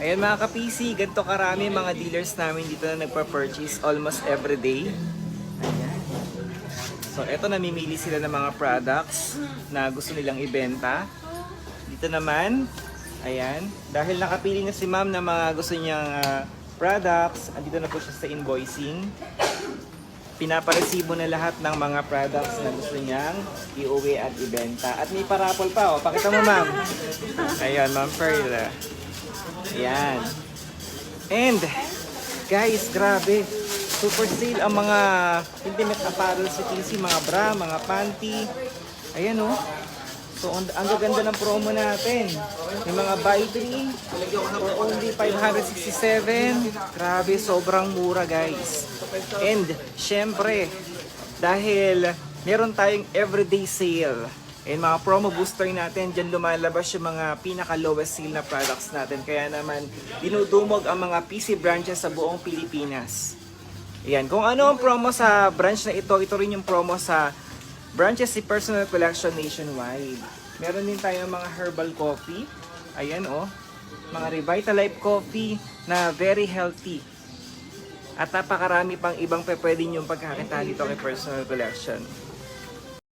Ayan mga ka-PC, ganito karami mga dealers namin dito na nagpa-purchase almost every day. Ayan. So eto namimili sila ng mga products na gusto nilang ibenta. Dito naman, ayan, dahil nakapili na si ma'am ng mga gusto niyang ah, products, andito na po siya sa invoicing. Pinaparesibo na lahat ng mga products na gusto niyang iuwi at ibenta. At may parapol pa, oh. Pakita mo ma'am. Ayan, ma'am Perla. Ayan. And, guys, grabe. Super sale ang mga intimate apparel sa TC, mga bra, mga panty. Ayan oh. So, ang, ang gaganda ng promo natin. Yung mga buy 3 for only 567. Grabe, sobrang mura guys. And, syempre, dahil meron tayong everyday sale. And mga promo booster natin, dyan lumalabas yung mga pinaka lowest sale na products natin. Kaya naman, dinudumog ang mga PC branches sa buong Pilipinas. Ayan, kung ano ang promo sa branch na ito, ito rin yung promo sa branches si Personal Collection nationwide. Meron din tayong mga herbal coffee. Ayan oh. Mga Revitalife coffee na very healthy. At napakarami pang ibang pe pwede niyong pagkakita dito kay Personal Collection.